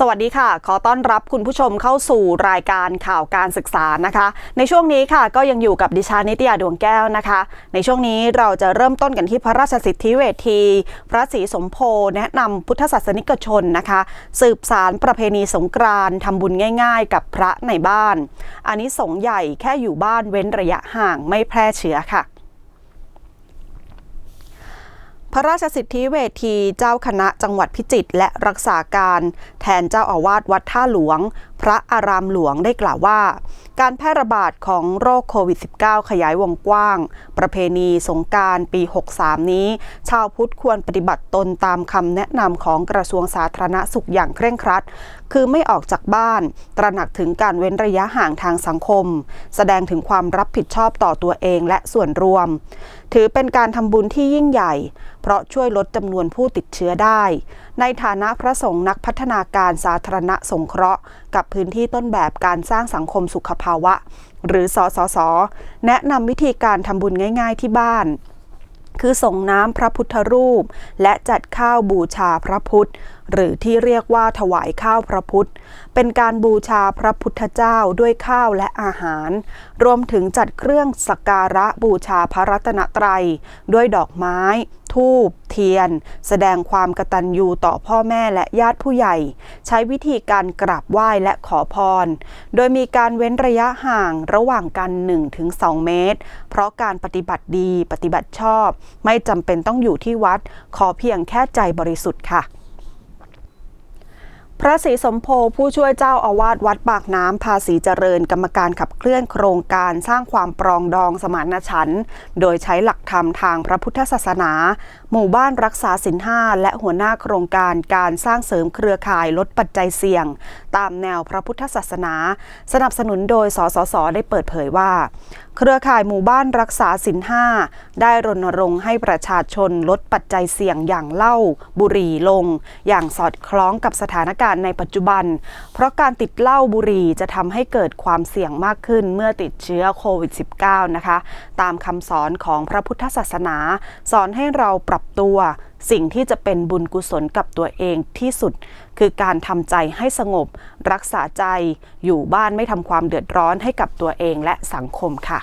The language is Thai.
สวัสดีค่ะ ขอต้อนรับคุณผู้ชมเข้าสู่รายการข่าวการศึกษานะคะ ในช่วงนี้ค่ะก็ยังอยู่กับดิฉันนิตยาดวงแก้วนะคะ ในช่วงนี้เราจะเริ่มต้นกันที่พระราชสิทธิเวที พระศรีสมโพแนะนำพุทธศาสนิกชนนะคะ สืบสารประเพณีสงกรานต์ทำบุญง่าย ๆ กับพระในบ้าน อันนี้สงใหญ่แค่อยู่บ้านเว้นระยะห่างไม่แพร่เชื้อค่ะ พ ระราชสิทธิเวทีเจ้าคณะจังหวัดพิจิตรและรักษาการ แทนเจ้าอาวาสวัดท่าหลวง พระอารามหลวงได้กล่าวว่า การแพร่ระบาดของโรคโควิด -19 ขยายวงกว้าง ประเพณีสงการปี 63 นี้ ชาวพุทธควรปฏิบัติตนตามคำแนะนำของกระทรวงสาธารณสุขอย่างเคร่งครัด คือไม่ออกจากบ้าน ตระหนักถึงการเว้นระยะห่างทางสังคม แสดงถึงความรับผิดชอบต่อตัวเองและส่วนรวม ถือเป็นการทำบุญที่ยิ่งใหญ่ เพราะช่วยลดจำนวนผู้ติดเชื้อได้ ในฐานะพระสงฆ์นักพัฒนาการสาธารณสงเคราะห์ กับพื้นที่ต้นแบบการสร้างสังคมสุขภาพวะ หรือสสส แนะนำวิธีการทำบุญง่าย ๆที่บ้าน คือส่งน้ำพระพุทธรูป และจัดข้าวบูชาพระพุทธ หรือที่เรียกว่าถวายข้าวพระพุทธ เป็นการบูชาพระพุทธเจ้าด้วยข้าวและอาหาร รวมถึงจัดเครื่องสักการะบูชาพระรัตนตรัย ด้วยดอกไม้ ทูบเทียน แสดงความกตัญญูต่อพ่อแม่และญาติผู้ใหญ่ ใช้วิธีการกราบไหว้และขอพร โดยมีการเว้นระยะห่างระหว่างกัน 1-2 เมตร เพราะการปฏิบัติดีปฏิบัติชอบ ไม่จำเป็นต้องอยู่ที่วัด ขอเพียงแค่ใจบริสุทธิ์ค่ะ พระศรีสมโพผู้ช่วยเจ้าอาวาสวัดปากน้ำภาษีเจริญกรรมการขับเคลื่อนโครงการสร้างความปรองดองสมานฉันท์โดยใช้หลักธรรมทางพระพุทธศาสนา หมู่บ้านรักษาสินห้าและหัวหน้าโครงการการสร้างเสริมเครือข่ายลดปัจจัยเสี่ยง ตามแนวพระพุทธศาสนา สนับสนุนโดยสสส ได้เปิดเผยว่า เครือข่ายหมู่บ้านรักษาสินห้าได้รณรงค์ให้ประชาชนลดปัจจัยเสี่ยงอย่างเหล้าบุหรี่ลง อย่างสอดคล้องกับสถานการณ์ในปัจจุบัน เพราะการติดเหล้าบุหรี่จะทำให้เกิดความเสี่ยงมากขึ้นเมื่อติดเชื้อโควิด -19 นะคะ ตามคำสอนของพระพุทธศาสนา สอนให้เราปรับตัว สิ่งที่จะเป็นบุญกุศลกับตัวเองที่สุด คือการทำใจให้สงบ รักษาใจ อยู่บ้านไม่ทำความเดือดร้อนให้กับตัวเองและสังคมค่ะ